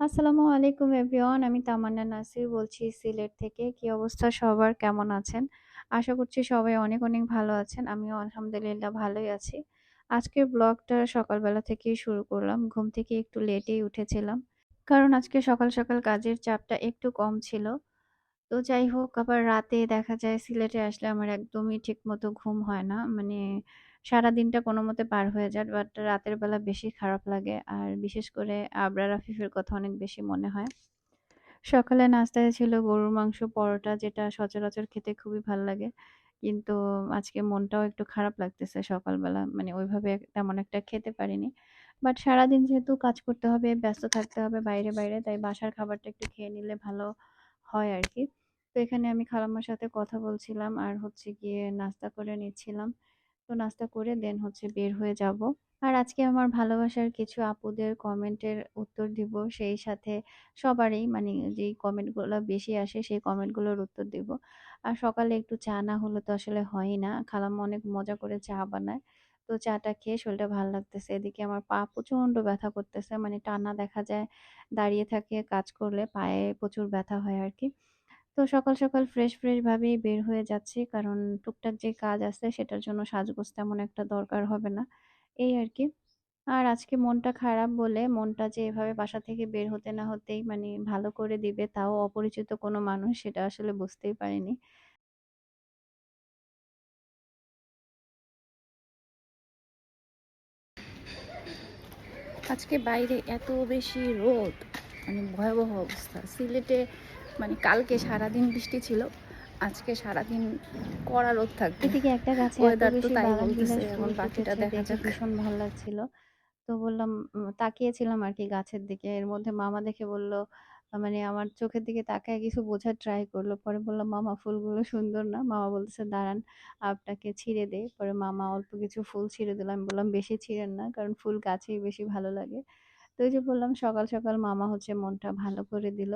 আসসালামু আলাইকুম এভরিওয়ান, আমি তামান্না নাসির বলছি সিলেট থেকে। কি অবস্থা সবার? কেমন আছেন? আশা করছি সবাই অনেক অনেক ভালো আছেন। আমিও আলহামদুলিল্লাহ ভালোই আছি। আজকের ব্লগটা সকালবেলা থেকেই শুরু করলাম। ঘুম থেকে একটু লেটেই উঠেছিলাম। কারণ আজকে সকাল সকাল কাজের চাপটা একটু কম ছিল। তো যাই হোক, আবার রাতে দেখা যায় সিলেটে আসলে আমার একদমই ঠিক মতো ঘুম হয় না। মানে সারাদিনটা কোনো মতে পার হয়ে যায় বাট রাতের বেলা বেশি খারাপ লাগে। আর বিশেষ করে আবরার আফিফের কথা অনেক বেশি মনে হয়। সকালে নাস্তায় ছিল গরুর মাংস, পরোটা, যেটা সচরাচর খেতে খুবই ভালো লাগে। কিন্তু আজকে মনটাও একটু খারাপ লাগতেছে সকালবেলা। মানে ওইভাবে তেমন একটা খেতে পারিনি। বাট সারাদিন যেহেতু কাজ করতে হবে, ব্যস্ত থাকতে হবে বাইরে বাইরে, তাই বাসার খাবারটা একটু খেয়ে নিলে ভালো। হয় আর কি তো এখানে আমি খালাম্মার সাথে কথা বলছিলাম আর হচ্ছে গিয়ে নাস্তা করে নিচ্ছিলাম। তো নাস্তা করে দেন হচ্ছে বের হয়ে যাব। আর আজকে আমার ভালোবাসার কিছু আপুদের কমেন্টের উত্তর দিব। সেই সাথে সবারই মানে যেই কমেন্টগুলো বেশি আসে সেই কমেন্টগুলোর উত্তর দিব। আর সকালে একটু চা না হলে তো আসলে হয়ই না। খালাম্মা অনেক মজা করে চা বানায়। তো চাটা খেয়ে শরীরটা ভালো লাগতেছে এদিকে আমার পা প্রচণ্ড ব্যথা করতেছে মানে টানা দেখা যায় দাঁড়িয়ে থাকে কাজ করলে পায়ে প্রচুর ব্যথা হয় আর কি তো সকাল, সকাল ফ্রেশ, ফ্রেশ ভাবেই বের হয়ে যাচ্ছি। কারণ টুকটাক যে কাজ আছে সেটার জন্য সাজগোজ তেমন একটা দরকার হবে না। এই আর কি আর আজকে মনটা খারাপ বলে মনটা যে এভাবে বাসা থেকে বের হতে না হতেই মানে ভালো করে দিবে তাও অপরিচিত কোনো মানুষ সেটা আসলে বুঝতেই পারিনি। আজকে বাইরে এত বেশি রোদ মানে ভয়াবহ অবস্থা সিলেটে মানে কালকে সারাদিন বৃষ্টি ছিল আজকে সারাদিন কড়া রোদ থাকবে এদিকে একটা গাছে এত ওয়েদার তো বেশি তাই বাগান বলতেছে এখন পাখিটা বাকিটা দেখা যাক ভীষণ ভালো লাগছিল। তো বললাম তাকিয়েছিলাম আর কি গাছের দিকে। এর মধ্যে মামা দেখে বলল মানে আমার চোখের দিকে তাকায় কিছু বোঝার ট্রাই করল। পরে বললাম, "মামা ফুলগুলো সুন্দর না?" মামা বলতেছে, "দাঁড়ান আপনাকে ছিঁড়ে দে পরে মামা অল্প কিছু ফুল ছিঁড়ে দিল। আমি বললাম, "বেশি ছিঁড়েন না।" কারণ ফুল গাছেই বেশি ভালো লাগে। তো ওই যে বললাম সকাল, সকাল মামা হচ্ছে মনটা ভালো করে দিল।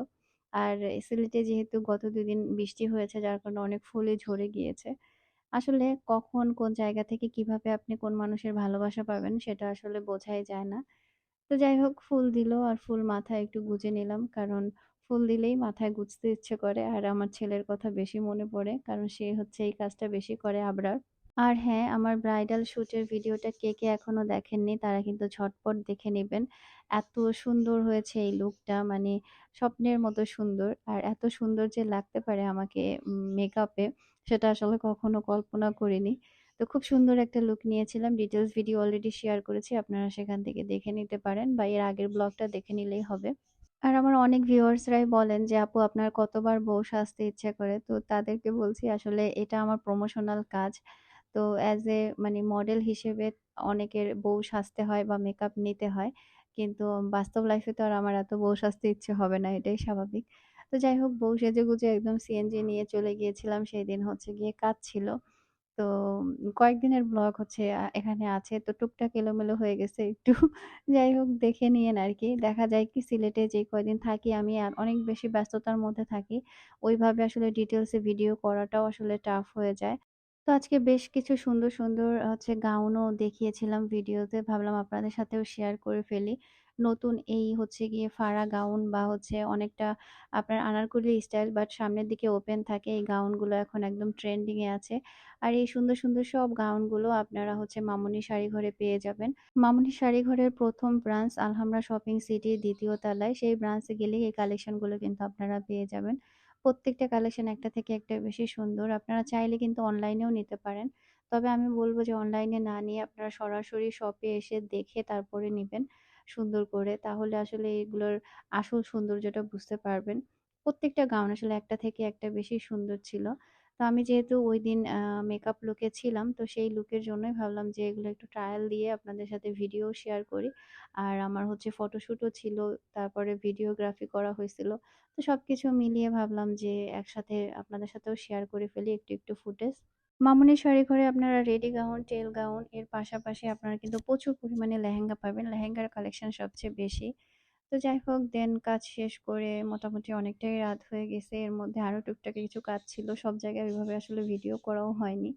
আর সিলেটে যেহেতু গত দুদিন বৃষ্টি হয়েছে যার কারণে অনেক ফুলই ঝরে গিয়েছে। আসলে কখন কোন জায়গা থেকে কীভাবে আপনি কোন মানুষের ভালোবাসা পাবেন সেটা আসলে বোঝাই যায় না। তো যাই হোক ফুল দিল আর ফুল মাথায় একটু গুজে নিলাম। কারণ ফুল দিলেই মাথায় গুজতে ইচ্ছে করে। আর আমার ছেলের কথা বেশি মনে পড়ে। কারণ সে হচ্ছে এই কাজটা বেশি করে আবরার। আর হ্যাঁ, আমার ব্রাইডাল শুটের ভিডিওটা কে, কে এখনও দেখেননি তারা কিন্তু ঝটপট দেখে নেবেন এত সুন্দর হয়েছে এই লুকটা মানে স্বপ্নের মতো সুন্দর। আর এত সুন্দর যে লাগতে পারে আমাকে মেকআপে সেটা আসলে কখনো কল্পনা করিনি। তো খুব সুন্দর একটা লুক নিয়েছিলাম। ডিটেলস ভিডিও অলরেডি শেয়ার করেছি। আপনারা সেখান থেকে দেখে নিতে পারেন বা এর আগের ব্লগটা দেখে নিলেই হবে। আর আমার অনেক ভিউয়ার্সরাই বলেন যে, "আপু আপনার কতবার বউ সাজতে ইচ্ছা করে?" তো তাদেরকে বলছি আসলে এটা আমার প্রমোশনাল কাজ। তো অ্যাজ এ মানে মডেল হিসেবে অনেকের বউ সাজতে হয় বা মেকআপ নিতে হয়। কিন্তু বাস্তব লাইফে তো আর আমার এত বউ সাজতে ইচ্ছে হবে না, এটাই স্বাভাবিক। তো যাই হোক বউ সেজে গুজে একদম সিএনজি নিয়ে চলে গিয়েছিলাম। সেই দিন হচ্ছে গিয়ে কাজ ছিল। তো কয়েকদিনের ব্লগ হচ্ছে এখানে আছে। তো টুকটাক এলোমেলো হয়ে গেছে একটু। যাই হোক, দেখে নিয়েন আর কি দেখা যায় কি সিলেটে যে কয়দিন থাকি আমি, আর অনেক বেশি ব্যস্ততার মধ্যে থাকি। ওইভাবে আসলে ডিটেলসে ভিডিও করাটাও আসলে টাফ হয়ে যায়। তো আজকে বেশ কিছু সুন্দর, সুন্দর হচ্ছে গাউনও দেখিয়েছিলাম ভিডিওতে। ভাবলাম আপনাদের সাথেও শেয়ার করে ফেলি। নতুন এই হচ্ছে গিয়ে ফাড়া গাউন বা হচ্ছে অনেকটা আপনার আনারকলি স্টাইল বাট সামনের দিকে ওপেন থাকে। এই গাউনগুলো এখন একদম ট্রেন্ডিংয়ে আছে। আর এই সুন্দর, সুন্দর সব গাউনগুলো আপনারা হচ্ছে মামুনি শাড়িঘরে পেয়ে যাবেন। মামুনি শাড়িঘরের প্রথম ব্রাঞ্চ আলহামরা শপিং সিটির দ্বিতীয় তলায়। সেই ব্রাঞ্চে গেলেই এই কালেকশনগুলো কিন্তু আপনারা পেয়ে যাবেন। প্রত্যেকটা কালেকশন একটা থেকে একটা বেশি সুন্দর। আপনারা চাইলে কিন্তু অনলাইনেও নিতে পারেন। তবে আমি বলব যে অনলাইনে না নিয়ে আপনারা সরাসরি শপে এসে দেখে তারপরে নেবেন সুন্দর করে। তাহলে আসলে এগুলোর আসল সৌন্দর্যটা বুঝতে পারবেন। প্রত্যেকটা গাউন আসলে একটা থেকে একটা বেশি সুন্দর ছিল। তো আমি যেহেতু ঐদিন আ মেকআপ লুকে ছিলাম, তো সেই লুকের জন্যই ভাবলাম যে এগুলো একটু ট্রায়াল দিয়ে আপনাদের সাথে ভিডিও শেয়ার করি। আর আমার হচ্ছে ফটোশ্যুটও ছিল, তারপরে ভিডিওগ্রাফি করা হয়েছিল। তো সব কিছু মিলিয়ে ভাবলাম যে একসাথে আপনাদের সাথেও শেয়ার করে ফেলি একটু, একটু ফুটেজ। মামুনি শাড়িঘরে আপনারা রেডি গাউন, টেল গাউন এর পাশাপাশি আপনারা কিন্তু প্রচুর পরিমাণে লেহেঙ্গা পাবেন। লেহেঙ্গার কালেকশন সবচেয়ে বেশি। তো যাই হোক দেন কাজ শেষ করে মোটামুটি অনেকটাই রাত হয়ে গেছে। এর মধ্যে আরও টুকটাক কিছু কাজ ছিল। সব জায়গায় ওইভাবে আসলে ভিডিও করাও হয়নি।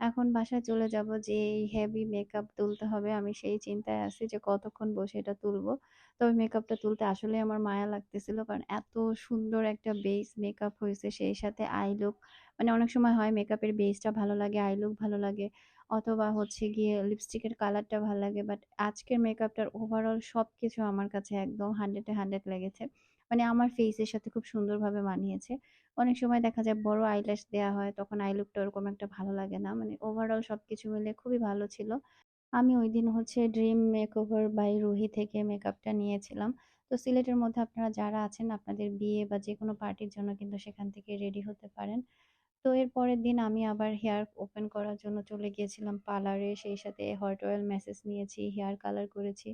এখন বাসায় চলে যাব যে এই হেভি মেকআপ তুলতে হবে। আমি সেই চিন্তায় আছি যে কতক্ষণ বসে এটা তুলবো। তবে মেকআপটা তুলতে আসলেই আমার মায়া লাগতেছিল। কারণ এত সুন্দর একটা বেস মেকআপ হয়েছে সেই সাথে আই লুক মানে অনেক সময় হয় মেকআপের বেসটা ভালো লাগে, আই লুক ভালো লাগে অথবা হচ্ছে গিয়ে লিপস্টিকের কালারটা ভালো লাগে। বাট আজকের মেকআপটার ওভারঅল সব কিছু আমার কাছে একদম 100 এ 100 লেগেছে। মানে আমার ফেসের সাথে খুব সুন্দরভাবে মানিয়েছে। অনেক সময় দেখা যায় বড় আইল্যাশ দেওয়া হয়, তখন আই লুকটা ওরকম একটা ভালো লাগে না। মানে ওভারঅল সব কিছু মিলে খুবই ভালো ছিল। আমি ওই দিন হচ্ছে ড্রিম মেকওভার বাই রুহি থেকে মেকআপটা নিয়েছিলাম। তো সিলেটের মধ্যে আপনারা যারা আছেন, আপনাদের বিয়ে বা যে কোনো পার্টির জন্য কিন্তু সেখান থেকে রেডি হতে পারেন। তো এর পরের দিন আমি আবার হেয়ার ওপেন করার জন্য চলে গিয়েছিলাম পার্লারে। সেই সাথে হট অয়েল ম্যাসেজ নিয়েছি, হেয়ার কালার করেছি।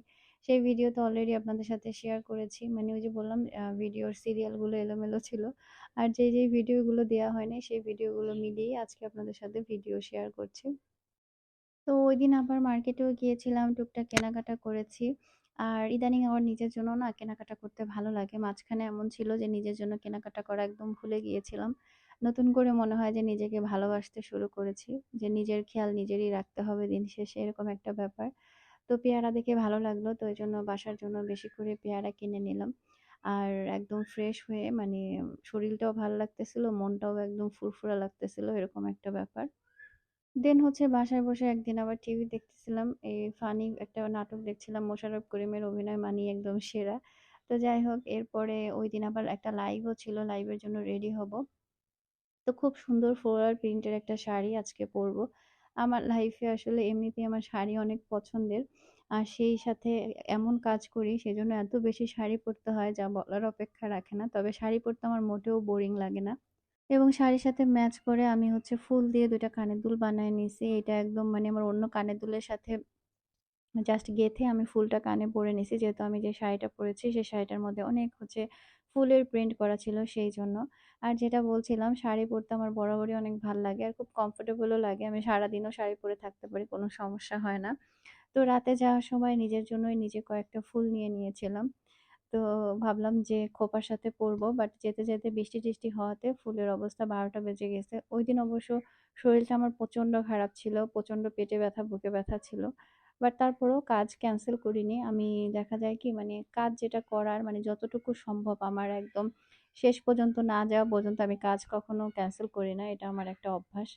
সেই ভিডিও তো অলরেডি আপনাদের সাথে শেয়ার করেছি। মানে ওই যে বললাম ভিডিওর সিরিয়ালগুলো এলোমেলো ছিল। আর যেই, যেই ভিডিওগুলো দেওয়া হয়নি সেই ভিডিওগুলো মিলিয়ে আজকে আপনাদের সাথে ভিডিও শেয়ার করছি। তো ওই দিন আবার মার্কেটেও গিয়েছিলাম, টুকটাক কেনাকাটা করেছি। আর ইদানিং আমার নিজের জন্য না কেনাকাটা করতে ভালো লাগে। মাঝখানে এমন ছিল যে নিজের জন্য কেনাকাটা করা একদম ভুলে গিয়েছিলাম। নতুন করে মনে হয় যে নিজেকে ভালোবাসতে শুরু করেছি। যে নিজের খেয়াল নিজেরই রাখতে হবে দিন শেষে এরকম একটা ব্যাপার। তো পেয়ারা দেখে ভালো লাগল তো এজন্য বাসার জন্য বেশি করে পেয়ারা কিনে নিলাম। আর একদম ফ্রেশ হয়ে মানে শরীরটাও ভালো লাগতেছিল, মনটাও একদম ফুরফুরা লাগতেছিল এরকম একটা ব্যাপার। দেন হচ্ছে বাসায় বসে একদিন আবার টিভি দেখতেছিলাম। এই ফানি একটা নাটক দেখছিলাম। মোশাররফ করিমের অভিনয় মানি একদম সেরা। তো যাই হোক এরপরে ওই দিন আবার একটা লাইভও ছিল। লাইভের জন্য রেডি হব। তো খুব সুন্দর ফ্লোরাল প্রিন্টের একটা শাড়ি আজকে পরবো। আমার লাইফে আসলে এমনিতেই আমার শাড়ি অনেক পছন্দের। আর সেই সাথে এমন কাজ করি, সেজন্য এত বেশি শাড়ি পরতে হয় যা বলার অপেক্ষা রাখে না। তবে শাড়ি পরতে আমার মোটেও বোরিং লাগে না। এবং শাড়ির সাথে ম্যাচ করে আমি হচ্ছে ফুল দিয়ে ২ টা কানের দুল বানায় নিয়েছি এটা একদম মানে আমার অন্য কানের দুলের সাথে জাস্ট গেঁথে আমি ফুলটা কানে পরে নিছি। যেহেতু আমি যে শাড়িটা পরেছি সেই শাড়িটার মধ্যে অনেক হচ্ছে ফুলের প্রিন্ট করা ছিল সেই জন্য আর যেটা বলছিলাম শাড়ি পরতে আমার বরাবরই অনেক ভালো লাগে আর খুব কমফোর্টেবলও লাগে। আমি সারাদিনও শাড়ি পরে থাকতে পারি, কোনো সমস্যা হয় না। তো রাতে যাওয়ার সময় নিজের জন্যই নিজে কয়েকটা ফুল নিয়ে নিয়েছিলাম। তো ভাবলাম যে খোপার সাথে পরবো। বাট যেতে, যেতে বৃষ্টি-টিষ্টি হওয়াতে ফুলের অবস্থা বারোটা বেজে গেছে। ওই দিন অবশ্য শরীরটা আমার প্রচণ্ড খারাপ ছিল। প্রচণ্ড পেটে ব্যথা, বুকে ব্যথা ছিল। বাট তারপরেও কাজ ক্যান্সেল করিনি। আমি দেখা যায় কি মানে কাজ যেটা করার মানে যতটুকু সম্ভব আমার একদম শেষ পর্যন্ত না যাওয়া পর্যন্ত আমি কাজ কখনো ক্যান্সেল করি না। এটা আমার একটা অভ্যাস।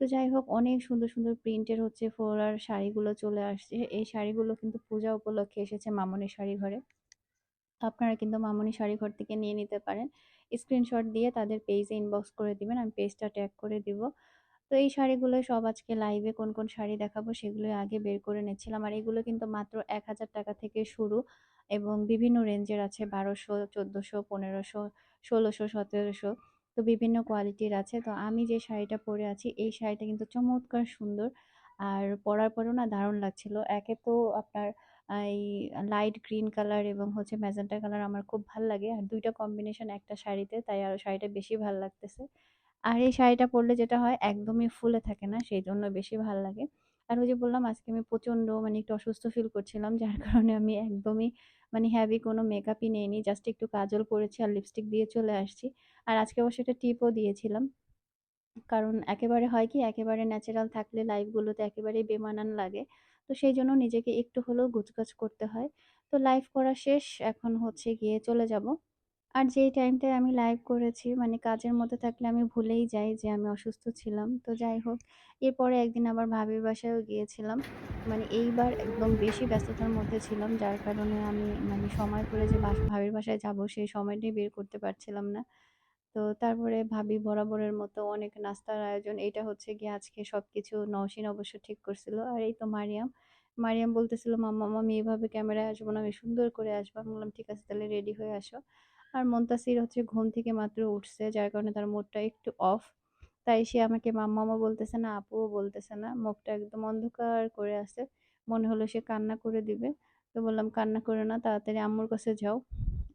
তো যাই হোক অনেক সুন্দর, সুন্দর প্রিন্টের হচ্ছে ফ্লোরাল শাড়িগুলো চলে আসছে। এই শাড়িগুলো কিন্তু পূজা উপলক্ষে এসেছে মামনি শাড়ি ঘরে। আপনারা কিন্তু মামনি শাড়িঘর থেকে নিয়ে নিতে পারেন। স্ক্রিনশট দিয়ে তাদের পেজে ইনবক্স করে দিবেন। আমি পেজটা ট্যাগ করে দিব। তো এই শাড়িগুলো সব আজকে লাইভে কোন, কোন শাড়ি দেখাবো সেগুলো আগে বের করে নিচ্ছিলাম। আর এগুলো কিন্তু মাত্র ৳১,০০০ থেকে শুরু এবং বিভিন্ন রেঞ্জের আছে বারোশো চোদ্দোশো পনেরোশো ষোলোশো সতেরোশো তো বিভিন্ন কোয়ালিটির আছে। তো আমি যে শাড়িটা পরে আছি এই শাড়িটা কিন্তু চমৎকার সুন্দর। আর পরার পরেও না দারুণ লাগছিল। একে তো আপনার এই লাইট গ্রিন কালার এবং হচ্ছে ম্যাজেন্টা কালার আমার খুব ভালো লাগে। আর দুইটা কম্বিনেশন একটা শাড়িতে তাই আরও শাড়িটা বেশি ভালো লাগতেছে। আর এই শাড়িটা পরলে যেটা হয়, একদমই ফুলে থাকে না সেই জন্য বেশি ভালো লাগে। আর ওই যে বললাম, আজকে আমি প্রচণ্ড মানে একটু অসুস্থ ফিল করছিলাম, যার কারণে আমি একদমই মানে হেভি কোনো মেকআপই নেইনি। জাস্ট একটু কাজল করেছি আর লিপস্টিক দিয়ে চলে আসছি। আর আজকে অবশ্য একটা টিপও দিয়েছিলাম। কারণ একেবারে হয় কি, একেবারে ন্যাচারাল থাকলে লাইভ গুলোতে একেবারেই বেমানান লাগে। তো সেই জন্য নিজেকে একটু হলেও গোছগাছ করতে হয়। তো লাইভ করা শেষ। এখন হচ্ছে গিয়ে চলে যাব। আর যেই টাইমটায় আমি লাইভ করেছি মানে কাজের মধ্যে থাকলে আমি ভুলেই যাই যে আমি অসুস্থ ছিলাম। তো যাই হোক এরপরে একদিন আবার ভাবির বাসায়ও গিয়েছিলাম। মানে এইবার একদম বেশি ব্যস্ততার মধ্যে ছিলাম যার কারণে আমি মানে সময় করে যে ভাবির বাসায় যাব সেই সময়টাই বের করতে পারছিলাম না। তো তারপরে ভাবি বরাবরের মতো অনেক নাস্তার আয়োজন। এইটা হচ্ছে গিয়ে আজকে সব কিছু নওশিন অবশ্য ঠিক করছিল। আর এই তো মারিয়াম। মারিয়াম বলতেছিল, "মাম্মাম আমি এভাবে ক্যামেরায় আসব না, আমি সুন্দর করে আসব।" আমি বললাম, "ঠিক আছে তাহলে রেডি হয়ে আসো।" আর মুনতাসির হচ্ছে ঘুম থেকে মাত্র উঠছে যার কারণে তার মুডটা একটু অফ। তাই সে আমাকে মাম্মামও বলতেছে না, আপুও বলতেছে না। মুখটা একদম অন্ধকার করে আছে। মনে হলো সে কান্না করে দিবে। তো বললাম, "কান্না করে না, তাড়াতাড়ি আম্মুর কাছে যাও।"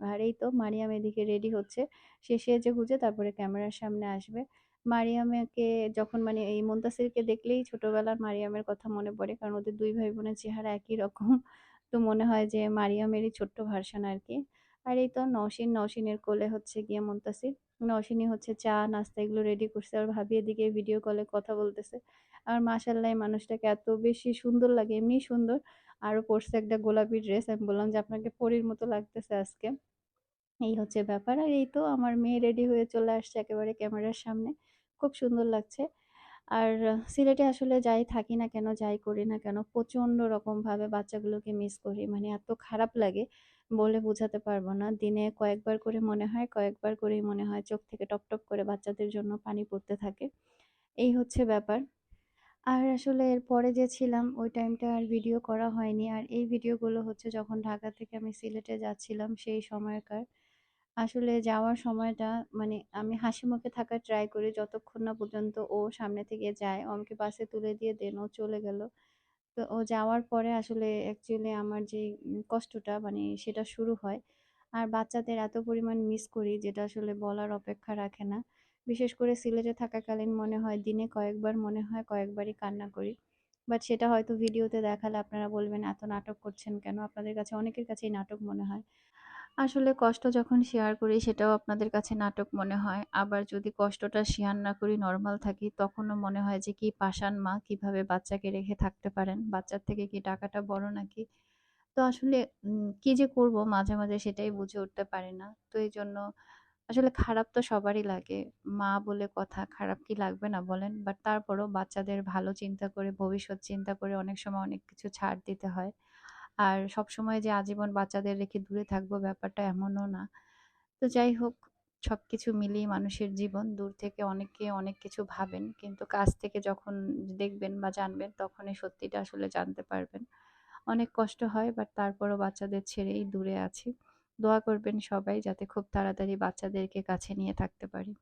আর এই তো মারিয়াম এদিকে রেডি হচ্ছে। সে সেজেগুজে তারপরে ক্যামেরার সামনে আসবে। মারিয়ামকে যখন মানে এই মুনতাসিরকে দেখলেই ছোটবেলার মারিয়ামের কথা মনে পড়ে। কারণ ওদের দুই ভাই বোনের চেহারা একই রকম। তো মনে হয় যে মারিয়ামেরই ছোট্ট ভার্সন আরকি। আর এই তো নওশিন, নওশিনের কোলে হচ্ছে গিয়ে মুনতাসির। নওশিনী হচ্ছে চা, নাস্তা এগুলো রেডি করছে। আর ভাবি এদিকে ভিডিও কলে কথা বলতেছে। আর মাশাআল্লাহ এই মানুষটাকে এত বেশি সুন্দর লাগে, এমনি সুন্দর। আরও পড়ছে একটা গোলাপি ড্রেস। আমি বললাম যে, "আপনাকে পরীর মতো লাগতেছে আজকে।" এই হচ্ছে ব্যাপার। আর এই তো আমার মেয়ে রেডি হয়ে চলে আসছে একেবারে ক্যামেরার সামনে। খুব সুন্দর লাগছে। আর সিলেটে আসলে যাই থাকি না কেন, যাই করি না কেন, প্রচণ্ড রকমভাবে বাচ্চাগুলোকে মিস করি। মানে এত খারাপ লাগে, বলে বোঝাতে পারব না। দিনে কয়েকবার করে মনে হয়, কয়েকবার করেই মনে হয় চোখ থেকে টপ, টপ করে বাচ্চাদের জন্য পানি পড়তে থাকে। এই হচ্ছে ব্যাপার। আর আসলে এরপরে যে ছিলাম ওই টাইমটা আর ভিডিও করা হয়নি। আর এই ভিডিওগুলো হচ্ছে যখন ঢাকা থেকে আমি সিলেটে যাচ্ছিলাম সেই সময়কার। আসলে যাওয়ার সময়টা মানে আমি হাসিমুখে থাকার ট্রাই করি যতক্ষণ না পর্যন্ত ও সামনে থেকে যায়। ও আমাকে বাসে তুলে দিয়ে দেন ও চলে গেল। তো ও যাওয়ার পরে আসলে অ্যাকচুয়ালি আমার যে কষ্টটা মানে সেটা শুরু হয়। আর বাচ্চাদের এত পরিমাণ মিস করি যেটা আসলে বলার অপেক্ষা রাখে না। বিশেষ করে সিলেটে থাকাকালীন মনে হয় দিনে কয়েকবার মনে হয় কয়েকবারই কান্না করি। বাট সেটা হয়তো ভিডিওতে দেখালে আপনারা বলবেন, "এত নাটক করছেন কেন?" আপনাদের কাছে অনেকের কাছেই নাটক মনে হয়। আসলে কষ্ট যখন শেয়ার করি সেটাও আপনাদের কাছে নাটক মনে হয়। আবার যদি কষ্টটা শেয়ার না করি নর্মাল থাকি তখনও মনে হয় যে কি পাষাণ মা কীভাবে বাচ্চাকে রেখে থাকতে পারেন। বাচ্চার থেকে কি টাকাটা বড় নাকি? তো আসলে কি যে করব মাঝে, মাঝে সেটাই বুঝে উঠতে পারি না। তো এই জন্য আসলে খারাপ তো সবারই লাগে। মা বলে কথা খারাপ কি লাগবে না বলেন? বাট তারপরও বাচ্চাদের ভালো চিন্তা করে ভবিষ্যৎ চিন্তা করে অনেক সময় অনেক কিছু ছাড় দিতে হয়। আর সবসময় যে আজীবন বাচ্চাদের রেখে দূরে থাকব ব্যাপারটা এমনও না। তো যাই হোক সব কিছু মিলিয়ে মানুষের জীবন। দূর থেকে অনেকে অনেক কিছু ভাবেন। কিন্তু কাছ থেকে যখন দেখবেন বা জানবেন তখনই সত্যিটা আসলে জানতে পারবেন। অনেক কষ্ট হয়, বাট তারপরও বাচ্চাদের ছেড়েই দূরে আছি। দোয়া করবেন সবাই যাতে খুব তাড়াতাড়ি বাচ্চাদেরকে কাছে নিয়ে থাকতে পারি।